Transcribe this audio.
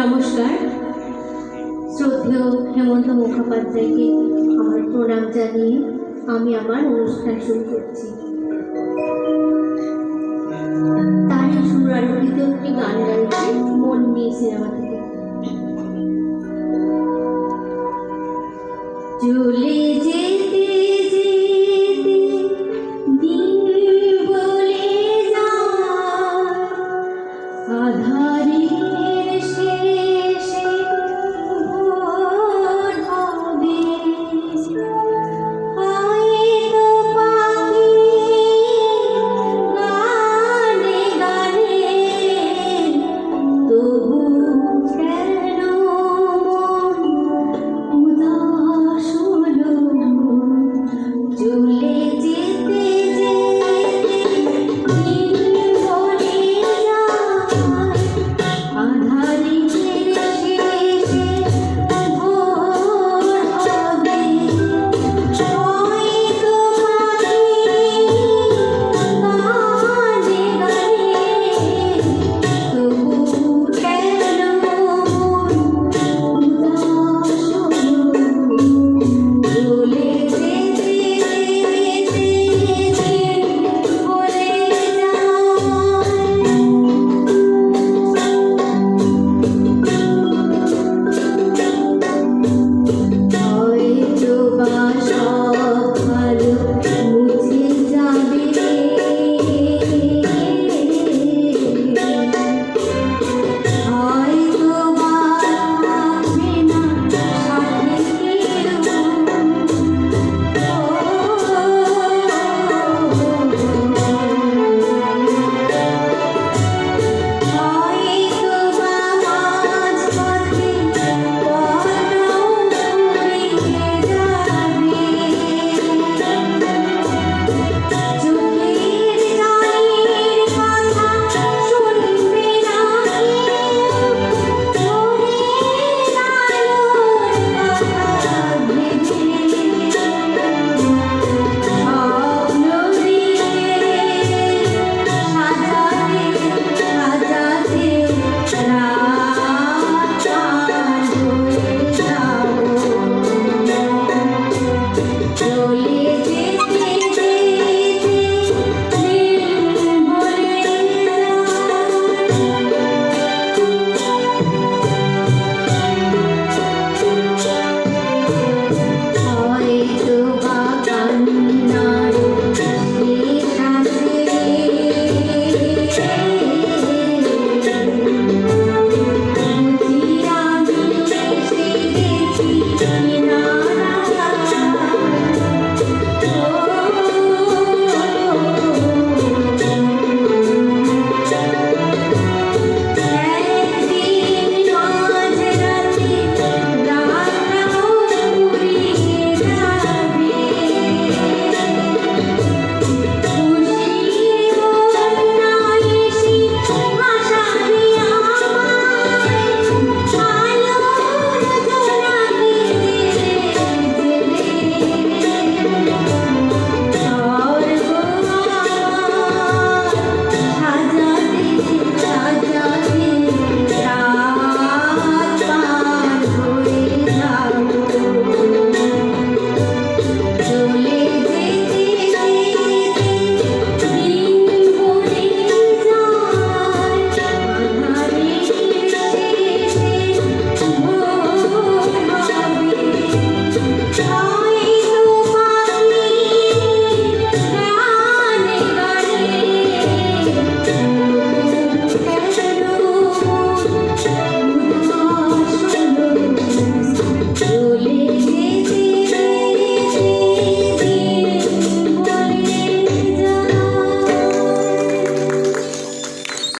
নমস্কার। শ্রদ্ধেয় হেমন্ত মুখোপাধ্যায়কে আমার প্রণাম জানিয়ে আমি আমার অনুষ্ঠান শুরু করছি। তারই সুরারোপিত